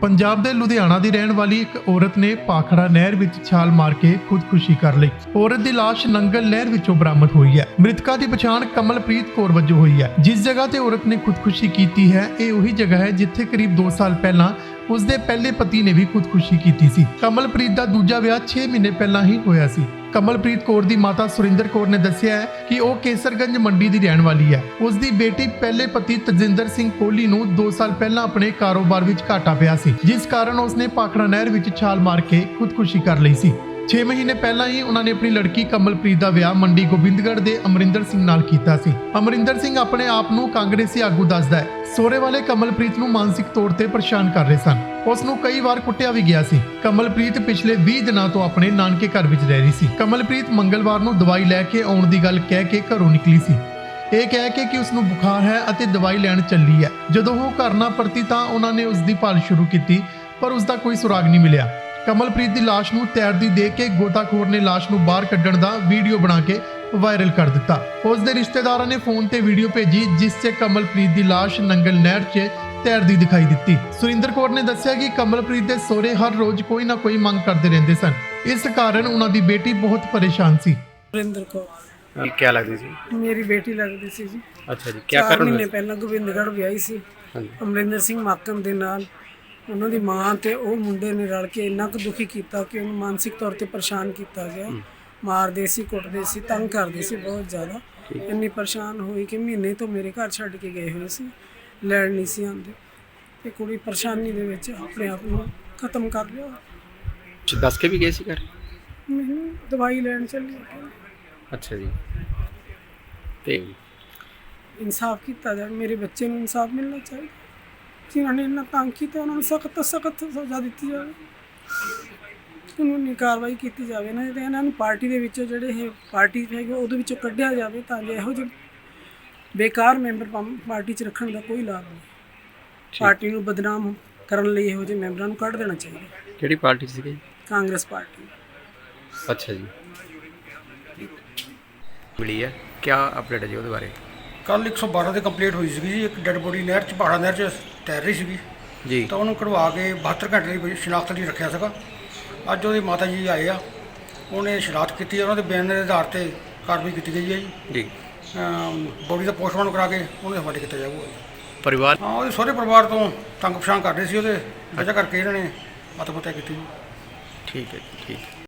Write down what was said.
ਪੰਜਾਬ ਦੇ ਲੁਧਿਆਣਾ ਦੀ ਰਹਿਣ ਵਾਲੀ ਇੱਕ ਔਰਤ ਨੇ ਪਾਖੜਾ ਨਹਿਰ ਵਿੱਚ ਛਾਲ ਮਾਰ ਕੇ ਖੁਦਕੁਸ਼ੀ ਕਰ ਲਈ। ਔਰਤ ਦੀ ਲਾਸ਼ ਨੰਗਲ ਨਹਿਰ ਵਿੱਚੋਂ ਬਰਾਮਦ ਹੋਈ ਹੈ। ਮ੍ਰਿਤਕਾ ਦੀ ਪਛਾਣ ਕਮਲਪ੍ਰੀਤ ਕੌਰ ਵਜੋਂ ਹੋਈ ਹੈ। ਜਿਸ ਜਗ੍ਹਾ ਤੇ ਔਰਤ ਨੇ ਖੁਦਕੁਸ਼ੀ ਕੀਤੀ ਹੈ, ਇਹ ਉਹੀ ਜਗ੍ਹਾ ਹੈ ਜਿੱਥੇ ਕਰੀਬ 2 ਸਾਲ ਪਹਿਲਾਂ ਉਸਦੇ ਪਹਿਲੇ ਪਤੀ ਨੇ ਵੀ ਖੁਦਕੁਸ਼ੀ ਕੀਤੀ ਸੀ। ਕਮਲਪ੍ਰੀਤ ਦਾ ਦੂਜਾ ਵਿਆਹ 6 ਮਹੀਨੇ ਪਹਿਲਾਂ ਹੀ ਹੋਇਆ ਸੀ। ਕਮਲਪ੍ਰੀਤ ਕੌਰ ਦੀ ਮਾਤਾ ਸੁਰਿੰਦਰ ਕੌਰ ਨੇ ਦੱਸਿਆ ਹੈ ਕਿ ਉਹ ਕੇਸਰਗੰਜ ਮੰਡੀ ਦੀ ਰਹਿਣ ਵਾਲੀ ਹੈ। ਉਸ ਦੀ ਬੇਟੀ ਪਹਿਲੇ ਪਤੀ ਤਜਿੰਦਰ ਸਿੰਘ ਕੋਹਲੀ ਨੂੰ 2 ਸਾਲ ਪਹਿਲਾਂ ਆਪਣੇ ਕਾਰੋਬਾਰ ਵਿੱਚ ਘਾਟਾ ਪਿਆ ਸੀ, ਜਿਸ ਕਾਰਨ ਉਸਨੇ ਪਾਖੜਾ ਨਹਿਰ ਵਿੱਚ ਛਾਲ ਮਾਰ ਕੇ ਖੁਦਕੁਸ਼ੀ ਕਰ ਲਈ ਸੀ। 6 ਮਹੀਨੇ ਪਹਿਲਾਂ ਹੀ ਉਹਨਾਂ ਨੇ ਆਪਣੀ ਲੜਕੀ ਕਮਲਪ੍ਰੀਤ ਦਾ ਵਿਆਹ ਮੰਡੀ ਗੋਬਿੰਦਗੜ੍ਹ ਦੇ ਅਮਰਿੰਦਰ ਸਿੰਘ ਨਾਲ ਕੀਤਾ ਸੀ। ਅਮਰਿੰਦਰ ਸਿੰਘ ਆਪਣੇ ਆਪ ਨੂੰ ਕਾਂਗਰਸੀ ਆਗੂ ਦੱਸਦਾ ਹੈ। ਸੋਰੇ ਵਾਲੇ ਕਮਲਪ੍ਰੀਤ ਨੂੰ ਮਾਨਸਿਕ ਤੌਰ ਤੇ ਪਰੇਸ਼ਾਨ ਕਰ ਰਹੇ ਸਨ। ਉਸ ਨੂੰ ਕਈ ਵਾਰ ਕੁੱਟਿਆ ਵੀ ਗਿਆ ਸੀ। ਕਮਲਪ੍ਰੀਤ ਪਿਛਲੇ 20 ਦਿਨਾਂ ਤੋਂ ਆਪਣੇ ਨਾਨਕੇ ਘਰ ਵਿੱਚ ਰਹਿ ਰਹੀ ਸੀ। ਕਮਲਪ੍ਰੀਤ ਮੰਗਲਵਾਰ ਨੂੰ ਦਵਾਈ ਲੈ ਕੇ ਆਉਣ ਦੀ ਗੱਲ ਕਹਿ ਕੇ ਘਰੋਂ ਨਿਕਲੀ ਸੀ। ਇਹ ਕਹਿ ਕੇ ਕਿ ਉਸ ਨੂੰ ਬੁਖਾਰ ਹੈ ਅਤੇ ਦਵਾਈ ਲੈਣ ਚੱਲੀ ਹੈ। ਜਦੋਂ ਉਹ ਘਰ ਨਾ ਪਰਤੀ ਤਾਂ ਉਹਨਾਂ ਨੇ ਉਸ ਦੀ ਭਾਲ ਸ਼ੁਰੂ ਕੀਤੀ, ਪਰ ਉਸ ਦਾ ਕੋਈ ਸੁਰਾਗ ਨਹੀਂ ਮਿਲਿਆ। ਕਮਲਪ੍ਰੀਤ ਦੀ ਲਾਸ਼ ਨੂੰ ਤੈਰਦੀ ਦੇਖ ਕੇ ਗੋਤਾਖੋਰ ਨੇ ਲਾਸ਼ ਨੂੰ ਬਾਹਰ ਕੱਢਣ ਦਾ ਵੀਡੀਓ ਬਣਾ ਕੇ ਵਾਇਰਲ ਕਰ ਦਿੱਤਾ। ਉਸ ਦੇ ਰਿਸ਼ਤੇਦਾਰਾਂ ਨੇ ਫੋਨ ਤੇ ਵੀਡੀਓ ਭੇਜੀ ਜਿਸ 'ਚ ਕਮਲਪ੍ਰੀਤ ਦੀ ਲਾਸ਼ ਨੰਗਲ ਨਹਿਰ 'ਚ ਤੈਰਦੀ ਦਿਖਾਈ ਦਿੱਤੀ। ਸੁਰਿੰਦਰ ਕੌਰ ਨੇ ਦੱਸਿਆ ਕਿ ਕਮਲਪ੍ਰੀਤ ਦੇ ਸਹੁਰੇ ਹਰ ਰੋਜ਼ ਕੋਈ ਨਾ ਕੋਈ ਮੰਗ ਕਰਦੇ ਰਹਿੰਦੇ ਸਨ। ਇਸ ਕਾਰਨ ਉਹਨਾਂ ਦੀ ਬੇਟੀ ਬਹੁਤ ਪਰੇਸ਼ਾਨ ਸੀ। ਵਰਿੰਦਰ ਕੌਰ। ਕੀ ਕਿਆ ਲੱਗਦੀ ਸੀ? ਮੇਰੀ ਬੇਟੀ ਲੱਗਦੀ ਸੀ ਜੀ। ਅੱਛਾ ਜੀ ਕੀ ਚਾਰ ਕਰਨ ਮਹੀਨੇ ਪਹਿਲਾਂ ਗੋਬਿੰਦਗੜ੍ਹ ਵਿਆਹੀ ਸੀ। ਹਾਂਜੀ। ਅਮਰਿੰਦਰ ਸਿੰਘ ਮਾਕਮ ਦੇ ਨਾਲ ਉਹਨਾਂ ਦੀ ਮਾਂ ਤੇ ਉਹ ਮੁੰਡੇ ਨੇ ਰਲ ਕੇ ਇੰਨਾ ਕੁ ਦੁਖੀ ਕੀਤਾ ਕਿ ਉਹਨੂੰ ਮਾਨਸਿਕ ਤੌਰ ਤੇ ਪਰੇਸ਼ਾਨ ਕੀਤਾ ਗਿਆ। ਮਾਰਦੇ ਸੀ ਕੁੱਟਦੇ ਸੀ ਤੰਗ ਕਰਦੇ ਸੀ ਬਹੁਤ ਜ਼ਿਆਦਾ। ਇੰਨੀ ਪਰੇਸ਼ਾਨ ਹੋਈ ਕਿ ਮਹੀਨੇ ਤੋਂ ਮੇਰੇ ਘਰ ਛੱਡ ਕੇ ਗਏ ਹੋਏ ਸੀ। ਲੈਣ ਨਹੀਂ ਸੀ ਆਉਂਦੇ। ਤੇ ਕੁੜੀ ਪਰੇਸ਼ਾਨੀ ਦੇ ਵਿੱਚ ਆਪਣੇ ਆਪ ਨੂੰ ਖਤਮ ਕਰ ਲਿਆ। ਦੱਸ ਕੇ ਵੀ ਗਏ ਸੀ ਘਰ? ਮੈਨੂੰ ਦਵਾਈ ਲੈਣ ਚੱਲੀ। ਅੱਛਾ ਜੀ। ਤੇ ਇਨਸਾਫ ਕੀਤਾ ਜਾਵੇ ਮੇਰੇ ਬੱਚੇ ਨੂੰ ਇਨਸਾਫ ਮਿਲਣਾ ਚਾਹੀਦਾ। ਜਿਨ੍ਹਾਂ ਨੇ ਇੰਨਾ ਤੰਗ ਕੀਤਾ ਉਹਨਾਂ ਨੂੰ ਸਖਤ ਤੋਂ ਸਖਤ ਸਜ਼ਾ ਦਿੱਤੀ ਜਾਵੇ। ਕਾਨੂੰਨੀ ਕਾਰਵਾਈ ਕੀਤੀ ਜਾਵੇ ਨਾ ਤੇ ਇਹਨਾਂ ਨੂੰ ਪਾਰਟੀ ਦੇ ਵਿੱਚੋਂ ਜਿਹੜੇ ਇਹ ਪਾਰਟੀ ਹੈਗੇ ਉਹਦੇ ਵਿੱਚੋਂ ਕੱਢਿਆ ਜਾਵੇ ਤਾਂ ਜੋ ਇਹੋ ਜਿਹੇ ਬੇਕਾਰ ਮੈਂਬਰ ਪਾਰਟੀ 'ਚ ਰੱਖਣ ਦਾ ਕੋਈ ਲਾਭ ਨਹੀਂ। ਪਾਰਟੀ ਨੂੰ ਬਦਨਾਮ ਕਰਨ ਲਈ ਇਹੋ ਜਿਹੇ ਮੈਂਬਰਾਂ ਨੂੰ ਕੱਢ ਦੇਣਾ ਚਾਹੀਦਾ। ਕਿਹੜੀ ਪਾਰਟੀ ਸੀਗੀ? Congress party. ਅੱਛਾ ਜੀ। ਮਿਲੀ ਹੈ। ਕੀ ਅਪਡੇਟ ਹੈ ਜੀ ਉਹਦੇ ਬਾਰੇ? ਕੱਲ 112 ਤੇ ਕੰਪਲੀਟ ਹੋਈ ਸੀਗੀ ਜੀ ਇੱਕ ਡੈੱਡ ਬੋਡੀ ਨਹਿਰ ਚ ਪਹਾੜਾ ਨਹਿਰ ਚ। ਤੈਰ ਰਹੀ ਸੀਗੀ। ਜੀ। ਤਾਂ ਉਹਨੂੰ ਕਢਵਾ ਕੇ 72 ਘੰਟੇ ਲਈ ਸ਼ਨਾਖਤ ਲਈ ਰੱਖਿਆ ਸੀਗਾ। ਅੱਜ ਉਹਦੇ ਮਾਤਾ ਜੀ ਆਏ ਆ। ਉਹਨੇ ਸ਼ਨਾਖਤ ਕੀਤੀ ਉਹਨਾਂ ਦੇ ਬਿਆਨ ਦੇ ਆਧਾਰ ਤੇ ਕਾਰਵਾਈ ਕੀਤੀ ਗਈ ਹੈ ਜੀ। ਜੀ। ਬੋਡੀ ਦਾ ਪੋਸਟਮਾਰਟਮ ਕਰਾ ਕੇ ਉਹਦੇ ਹਵਾਲੇ ਕੀਤਾ ਜਾਊਗਾ ਪਰਿਵਾਰ? ਹਾਂ ਉਹਦੇ ਸਹੁਰੇ ਪਰਿਵਾਰ ਤੋਂ ਤੰਗ ਪਛਾਣ ਕਰਦੇ ਸੀ ਉਹਦੇ। ਵਜ੍ਹਾ ਕਰਕੇ ਇਹਨਾਂ ਨੇ ਆਤਮ ਹੱਤਿਆ ਕੀਤੀ ਠੀਕ ਹੈ ਠੀਕ ਹੈ।